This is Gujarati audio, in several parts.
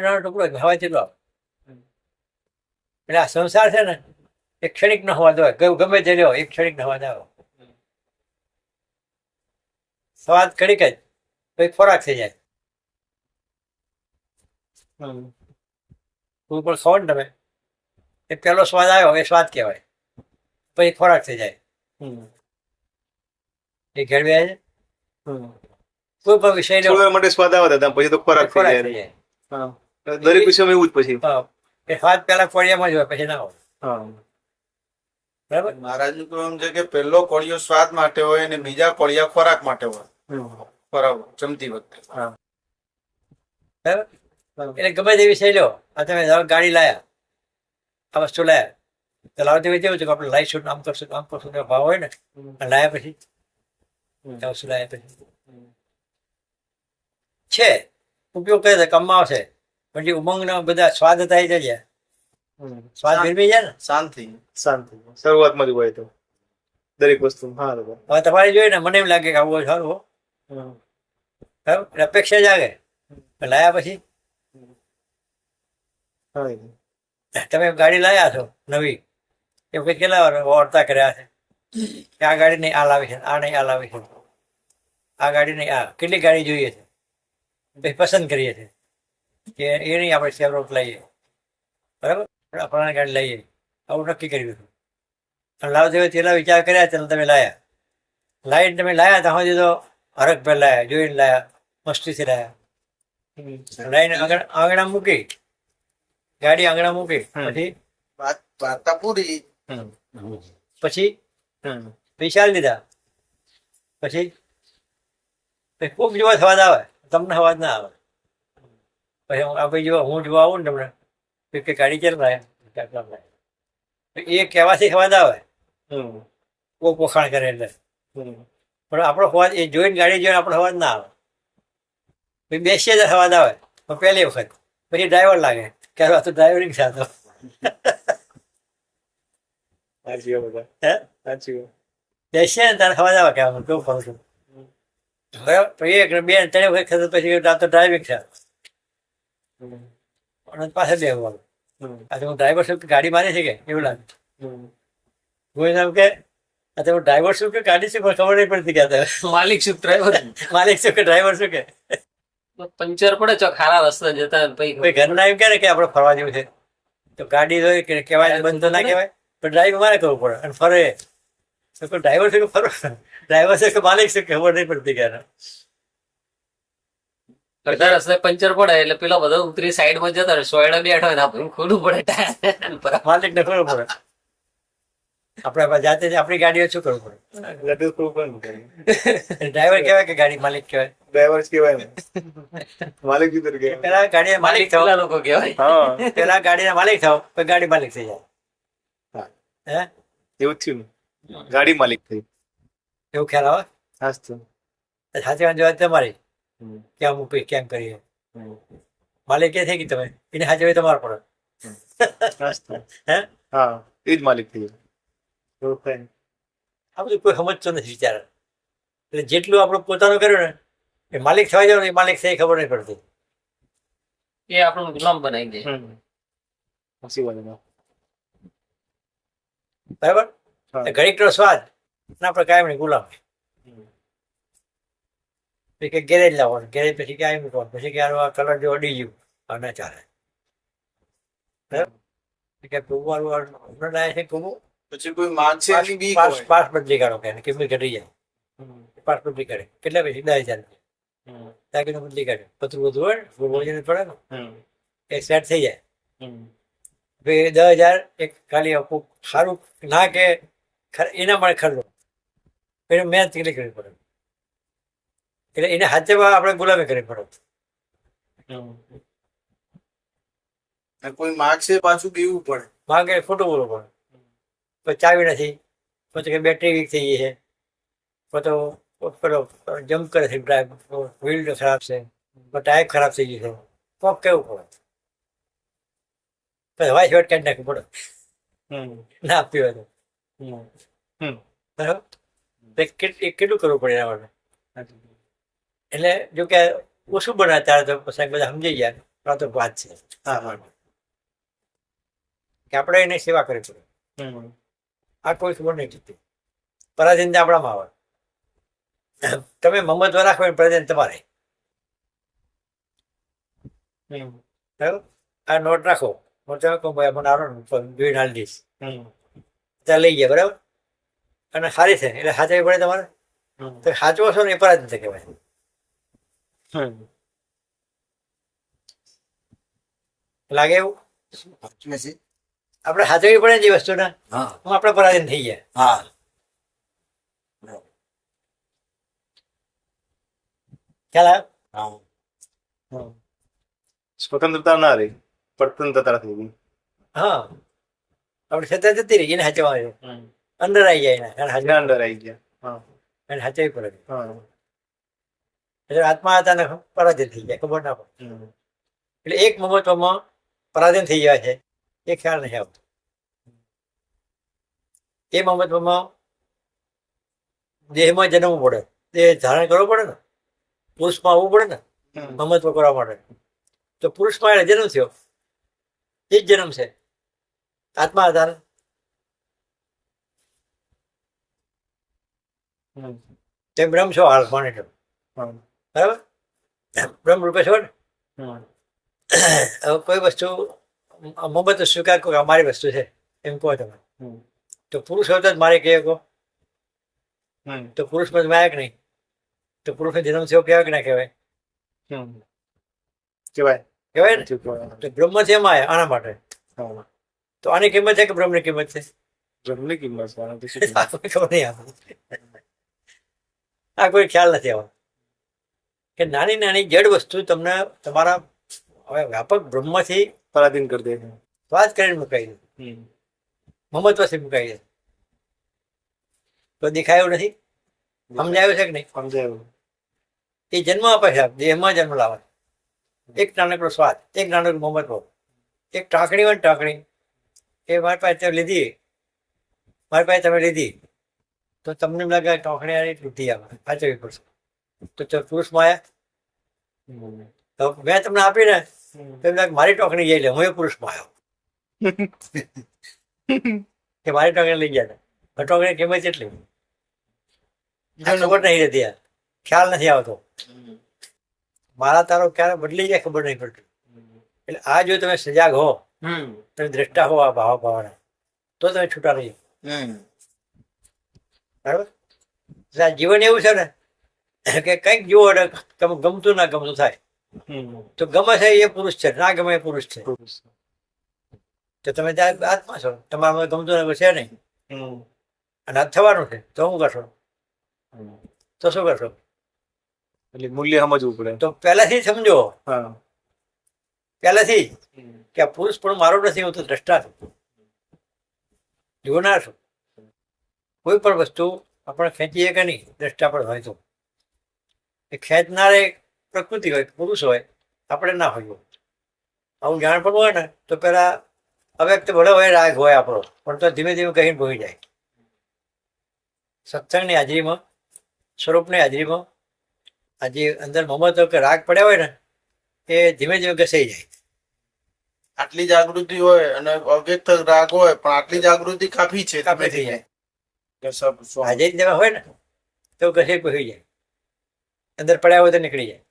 નાનો ટુકડો હવા જેટલો આવે. એટલે આ સંસાર છે ને એક ક્ષણિક નો હવાદ હોય ગમે- તે લ્યો એ ક્ષણિક નો હવાદ આવે. સ્વાદ કડીક જ પછી ખોરાક થઈ જાય. કોઈ પણ ખાઓ ને તમે એ પહેલો સ્વાદ આવ્યો એ સ્વાદ કહેવાય. પછી ખોરાક થઈ જાય. એ ઘેરવે છે કોઈ પણ વિષય માટે સ્વાદ આવે પછી તો ખોરાક થઈ ખોરાક જાય. થઈ જાય. હા. દરેક વિષયમાં એવું જ પછી. હા. એ સાત પહેલા કોળિયામાં જ હોય પછી ના હોય. બરાબર? મહારાજનું તો એમ છે કે પહેલો કોળિયો સ્વાદ માટે હોય અને બીજા કોળિયા ખોરાક માટે હોય. બરાબર જમતી વખતે. એટલે ગમે તેવી લો. આ તમે ગાડી લાયા. આ વસ્તુ લાયા. તો લાવતી વખતે એવું છે કે આપણે લાઈશું આમ કરશું આમ કરશું ભાવ હોય ને? લાયા પછી? વસ્તુ લાયા પછી. છે. ઉપયોગ કરે છે કામમાં આવશે. પછી ઉમંગના બધા સ્વાદ થાય છે સ્વાદ ફેરવી જાય ને? શાંતિ. શાંતિ. શરૂઆતમાં જ હોય તો. દરેક વસ્તુ હા હવે તમારે જોઈએ ને મને એમ લાગે કે આવું હોય સારું હો. બરાબર? અપેક્ષા જાગે લાયા પછી? તમે ગાડી લાયા છો નવી? એ વખત કેટલા વર્તા કર્યા છે? કે આ ગાડી નહીં આ લાવી છે આ નહીં આ લાવી છે. આ ગાડી નહીં આ. કેટલી ગાડી જોઈએ છે? પછી પસંદ કરીએ છીએ. કે એ નહીં આપણે સેવરોટ લઈએ. બરાબર? આપણા ગાડી લઈએ. આવું નક્કી કર્યું હતું. પણ હોય તેલા વિચાર કર્યા ચાલો તમે લાયા. લાઈને તમે લાયા ત્યાં સુધી તો હરખ પર લાયા જોઈને લાયા મસ્તીથી લાયા. લાઈને આંગણ આંગણા મૂકી. ગાડી આંગણા મૂકી. પછી? વાર્તા પૂરી. પછી? પૈસા લીધા. દીધા પછી? પછી કોક જોવા અવાજ આવે. તમને અવાજ ના આવે. પછી આપણે જોવા હું જોવા આવું ને તમને કે ગાડી ચાલ તો એ કહેવાથી અવાજ આવે. કોક વખાણ કરે એટલે. પણ આપણો અવાજ એ જોઈને ગાડી જોઈને આપણો અવાજ ના આવે. પછી બેસીએ જ અવાજ આવે. પણ પહેલી વખત. પછી ડ્રાઈવર લાગે. કે આ તો ડ્રાઈવરિંગ સાચી બેસીએ ને તારે અવાજ આવે કે કેવું ફરું છું. બે ત્રણ વખત પછી તો ડ્રાઇવિંગ છે. અને પાસે બેસવાનું આ તો હું ડ્રાઈવર છું કે ગાડી મારી છે કે? એવું લાગે. કોઈ એમ કે આ તો હું ડ્રાઈવર છું કે ગાડી છું? ખબર નહીં પડતી કે માલિક છું ડ્રાઈવર માલિક છું કે ડ્રાઈવર છું કે? પંચર પડે ચો ખારા રસ્તે જતા ભાઈ ઘરના એમ કે આપણે ફરવા જેવું છે. તો ગાડી હોય કે કહેવાય બંધ તો ના કહેવાય પણ ડ્રાઈવ મારે કરવું પડે અને ફરે. તો ડ્રાઈવર છે કે ફરો ડ્રાઈવર છે કે માલિક છે ખબર નહીં પડતી કે આને. અડધા રસ્તે પંચર પડે એટલે પેલા બધા ઉતરી સાઈડમાં જતા રહે. સોયડા બેઠો હોય આપણને ખોલું પડે ટાયર. માલિક ને ખબર પડે. આપણે જાતે જ આપણી ગાડીઓ શું કરવું પડે? લડુ પ્રૂફ પણ ડ્રાઈવર કહેવાય કે ગાડી માલિક કહેવાય? ડ્રાઈવર કહેવાય ને. માલિક કીધું કે પેલા ગાડી માલિક થાવ. પેલા લોકો કહેવાય. હા. પેલા ગાડીના માલિક થાવ પછી ગાડી માલિક થઈ જાય. હે? એવું થયું ગાડી માલિક થઈ. એવું ખ્યાલ આવે? તો સાચી વાત જોવા તમારી. કેમ મૂકી કેમ કરીએ? માલિક કે થઈ ગઈ તમે? એને સાચવી તમારે પડે હાસ હે? હા એ જ માલિક થઈ ગયો આ બધું કોઈ સમજતો નથી વિચાર. એટલે જેટલું આપણું પોતાનું કર્યું ને એ માલિક થવા જાવ ને એ માલિક થઈ ખબર નહીં પડતી. એ આપણું ગુલામ બનાવી દે. સાચી વાત બરાબર? ઘડીક નો સ્વાદ અને આપણે કાયમ નહીં ગુલામ. કે ગેરેજ લાવવાનું. ગેરેજ પછી કે આવી મૂકવાનું? પછી કે આ કલર જો અડી ગયું આ ના ચાલે. કે કુંવારું હમણાં લાયા છે કુંવું પછી કોઈ માનસે પાસ પાસ બદલી કાઢો કે કિંમત ઘટી જાય. પાસ બદલી કાઢે. કેટલા પછી દસ હજાર દાગીનો બદલી કાઢે. પતરું બધું હોય ને ફૂલ પડે ને હમ. એ સેટ થઈ જાય. દસ હજાર એક ખાલી આપું. સારું ના કે એના માટે ખર્ચો. એને મહેનત કેટલી કરવી પડે? એટલે એને હાથે આપણે ગુલામી કરવી પડે. કોઈ માગશે પાછું પીવું પડે? માગે ખોટું બોલવું પડે. પછી ચાવી નથી. પછી કે બેટરી વીક થઈ ગઈ છે. પછી તો પેલો જમ્પ કરે છે ડ્રાઈવ વ્હીલ ખરાબ છે. ટાયર ખરાબ થઈ ગયું છે. કોક કેવું પડે? પછી હવાઈ શોટ કાઢી નાખવું પડે. ના આપ્યું હોય તો. બરાબર? કેટલું કરવું પડે એના માટે. એટલે જો કે ઓછું બનાવે ત્યારે તો પછી બધા સમજી ગયા આ તો વાત છે. કે આપણે એની સેવા કરવી પડે. આ કોઈ ખબર નહીં થતી. પરાધીનતા આપણામાં આવે તમે મમત્વ રાખો એ પરાધીન તમારે. આ નોટ રાખો. નોટ રાખો ભાઈ મને આનો જોઈને હાલ દઈશ. ત્યાં લઈ ગયા બરાબર? અને સારી છે. એટલે સાચવી પડે તમારે? તો સાચવો છો ને એ પરાધીનતા કહેવાય. લાગે એવું? આપણે સાચવવી પડે ને જે વસ્તુને? હા. હું આપણે પરાધીન થઈ ગયા. હા. ખ્યાલ આવ્યો? હા. સ્વતંત્રતા ના રહી પરતંત્રતા થઈ ગઈ. હા. આપણે છતાં જતી રહી એને હાચવા અંદર આવી જાય એના અંદર આવી ગયા. હા. એને સાચવવી પડે. હા. એટલે આત્મા હતા પરાધીન થઈ જાય ખબર ના પડે. એટલે એક મમત્વમાં પરાધીન થઈ ગયા છે એ ખ્યાલ નહીં આવતો. એ મમત્વમાં દેહમાં જન્મવું પડે. દેહ ધારણ કરવો પડે ને પુરુષમાં આવવું પડે ને. મમત્વ કરવા માટે. તો પુરુષમાં એને જન્મ થયો. એ જ જન્મ છે. આત્મા આધાર તેમ તે બ્રહ્મ છો હાલ પણ હા. બરાબર? બ્રહ્મરૂપે રૂપે છો હવે કોઈ વસ્તુ મમત્વ સ્વીકાર કરો અમારી વસ્તુ છે એમ કહો તમે. તો પુરુષ હોય તો જ મારે કહે. કહો. તો પુરુષમાં પણ માયા કે નહીં? તો પુરુષનો જન્મ થયો કહેવાય કે ના કહેવાય? કહેવાય. કેવાય કહેવાય ને. તો બ્રહ્મ છે માયા આના માટે. તો આની કિંમત છે કે બ્રહ્મની કિંમત છે? બ્રહ્મની કિંમત ખબર નહીં આ કોઈ ખ્યાલ નથી આવતો. કે નાની નાની જડ વસ્તુ તમને તમારા હવે વ્યાપક બ્રહ્મથી પરાધીન કરી દે સ્વાદ કરીને મુકાઈ દે. મમત્વથી મુકાઈ દે. તો દેખાયું નથી? સમજાયું છે કે નહીં? સમજાયું. એ જન્મ આપે છે દેહમાં જન્મ લાવે. એક નાનકડો સ્વાદ એક નાનકડું મમત્વ. એક ટાંકણી હોય ને ટાંકણી એ મારી પાસે તમે લીધી. મારી પાસે તમે લીધી. તો તમને લાગે ટાંકણી આની તૂટી આવે. સાચવી પડશે. તો પુરુષ માયા. તો મેં તમને આપી ને તો મારી ટોકણી જઈ લે હું એ પુરુષમાં આવ્યો કે મારી ટોકણી લઈ ગયા હતા. ટોકણી કિંમત કેટલી? આ ખબર નહીં રહેતી ખ્યાલ નથી આવતો. મારા તારો ક્યારે બદલી જાય ખબર નહીં પડતી. એટલે આ જો તમે સજાગ હો તમે દ્રષ્ટા હો આ ભાવ ભાવના તો તમે છૂટા નહીં. બરાબર? એટલે જીવન એવું છે ને કે કંઈક જુઓ તમે ગમતું ના ગમતું થાય. તો ગમે છે એ પુરુષ છે ના ગમે એ પુરુષ છે. તો તમે ત્યાં આત્મા છો. તમારામાં ગમતું ને છે નહીં. અને આ થવાનું છે. તો શું કરશો? તો શું કરશો? એટલે મૂલ્ય સમજવું પડે. તો પહેલાથી સમજો. પહેલાથી. કે આ પુરુષ પણ મારો નથી હું તો દ્રષ્ટા છું જોનાર છું કોઈ પણ વસ્તુ આપણે ખેંચીએ કે નહીં દ્રષ્ટા પણ હોય તો. એ ખેંચનારે પ્રકૃતિ હોય પુરુષ હોય આપણે ના હોય આવું જાણ પણ હોય ને તો પેલા અવ્યક્ત ભલે હોય રાગ હોય આપણો. પણ તો ધીમે ધીમે કહીને ભૂલી જાય. સત્સંગની હાજરીમાં સ્વરૂપની હાજરીમાં આ જે અંદર મમતો કે રાગ પડ્યા હોય ને એ ધીમે ધીમે ઘસાઈ જાય. આટલી જાગૃતિ હોય અને અવ્યક્ત રાગ હોય પણ આટલી જાગૃતિ કાફી છે કાફી થઈ જાય. કે સબ હાજરી જેવા હોય ને તો ઘસે પહોંચી જાય. અંદર પડ્યા હોય તો નીકળી જાય.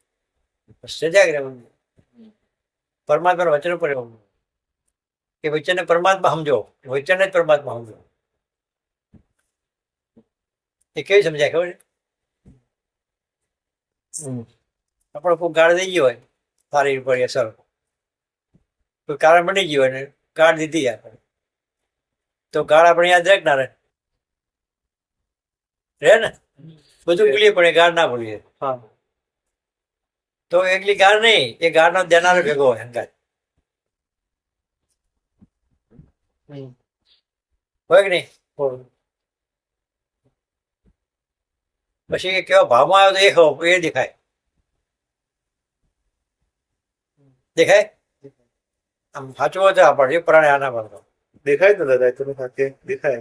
સજાગ રહેવું પરમાત્માના વચન પર રહેવું કે વચનને પરમાત્મા સમજો. વચનને જ પરમાત્મા સમજો. એ કેવી સમજાય ખબર આપણે કોઈ ગાળ દઈ ગયો હોય સારી પડી અસર. કોઈ કારણ બની ગયું હોય ને, ગાળ દીધી આપણે. તો ગાળ આપણે યાદ રાખનાર રહે ને? બધું ભૂલીએ પણ એ ગાળ ના ભૂલીએ. હા. તો એકલી ગાર નહીં એ ગાળનો દેનારો ભેગો હોય હંગાત હોય કે નહીં? પછી કેવા ભાવમાં આવ્યો તો એ ખબર એ દેખાય. દેખાય? આમ સાચવો હોય આપણે એ પ્રાણે આના પડતો દેખાય તો ને દાદા તમે સાથે દેખાય.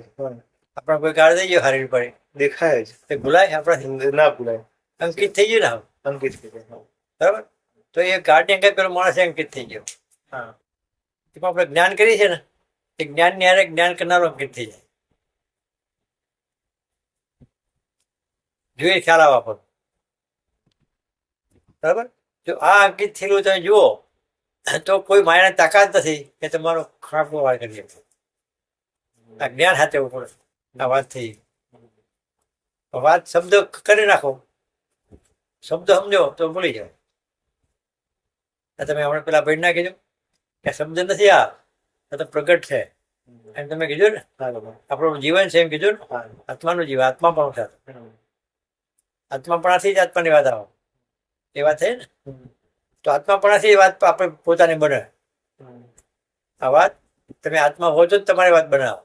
આપણે કોઈ ગાળ દઈ ગયો હારી પડી. દેખાય જ. તે ભૂલાય આપણે ના ભૂલાય. અંકિત થઈ ગયું ને અંકિત થઈ ગયું. બરાબર? તો એ ગાડી કઈ પેલો માણસ અંકિત થઈ ગયો. હા. એમાં આપણે જ્ઞાન કરીએ છીએ ને એ જ્ઞાનની હારે જ્ઞાન કરનારો અંકિત થઈ જાય. જોઈએ ખ્યાલ આવવા પણ બરાબર? જો આ અંકિત થયેલું તમે જુઓ તો કોઈ માયાને તાકાત નથી કે તમારો ખરાબ વાળ કરી શકે. આ જ્ઞાન હાથે ઉપર આ વાત થઈ વાત શબ્દ કરી નાખો. શબ્દ સમજો તો ભૂલી જાઓ. આ તમે હમણાં પેલા ભાઈ ના કીધું કે શબ્દ નથી આ તો પ્રગટ છે. એમ તમે કીધું ને? આપણું જીવન છે એમ કીધું ને? આત્માનું જીવન આત્મા પણ છે. આત્માપણાથી જ આત્માની વાત આવો. એ વાત થઈ ને? તો આત્માપણાથી વાત આપણે પોતાની બને. આ વાત તમે આત્મા હો તો જ તમારી વાત બનાવો.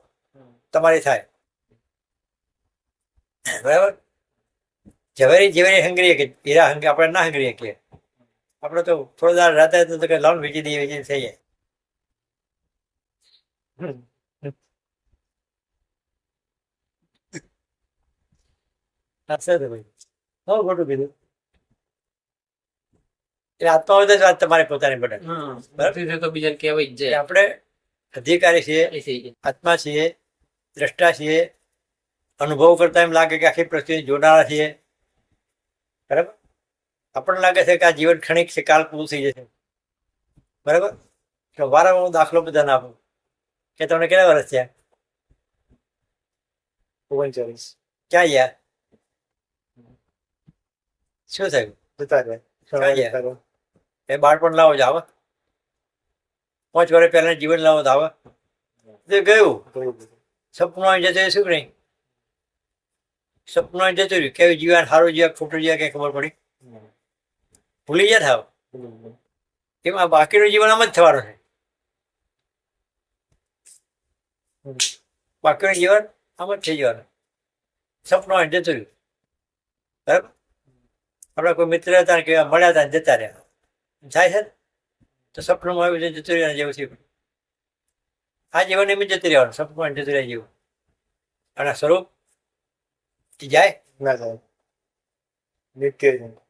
તમારી થાય. બરાબર? ઝવેરી ઝવેરી હંગરી કે હીરા હંગ આપણે ના હંગરી કે આપણે તો થોડા દાર રાતે તો કે લોન વેચી દઈએ વેચી થઈ જાય. ભાઈ. બહુ ખોટું કીધું. એટલે આત્મા હોય તો જ વાત તમારી પોતાની બને. બરાબર? તો બીજાને કહેવાય જ આપણે અધિકારી છીએ. આત્મા છીએ દ્રષ્ટા છીએ અનુભવ કરતા એમ લાગે કે આખી પરિસ્થિતિ જોનારા છીએ. બરાબર? આપણને લાગે છે કે આ જીવન ક્ષણિક છે કાલ પૂરું થઈ જશે. બરાબર? તો વારંવાર હું દાખલો બધાને આપું. કે તમને કેટલા વર્ષ થયા? ઓગણચાલીસ. ક્યાં ગયા? શું થયું? જતા રહ્યા? એ બાળપણ લાવો જ આવે. પાંચ વર્ષ પહેલા જીવન લાવો તો આવે. તે ગયું. સપનું આવી જતું શું નહીં? સપનું આવી જતું રહ્યું, કેવું જીવન સારું જીવા ખોટું જીવા કઈ ખબર પડી? ભૂલી ગયા થાવ? એમાં બાકીનું જીવન આમ જ થવાનું છે? બાકીનું જીવન આમ જ થઈ જવાનું. સપનું આવી જતું રહ્યું. બરાબર? આપણા કોઈ મિત્ર હતા કે મળ્યા હતા જતા રહ્યા. થાય છે તો સપનું આવ્યું છે જતું રહ્યા જેવું થયું. આ જીવન એમ જ જતું રહેવાનું સપનું જતું રહ્યા જેવું અને આ સ્વરૂપ એ જાય ના જાય નિત્ય છે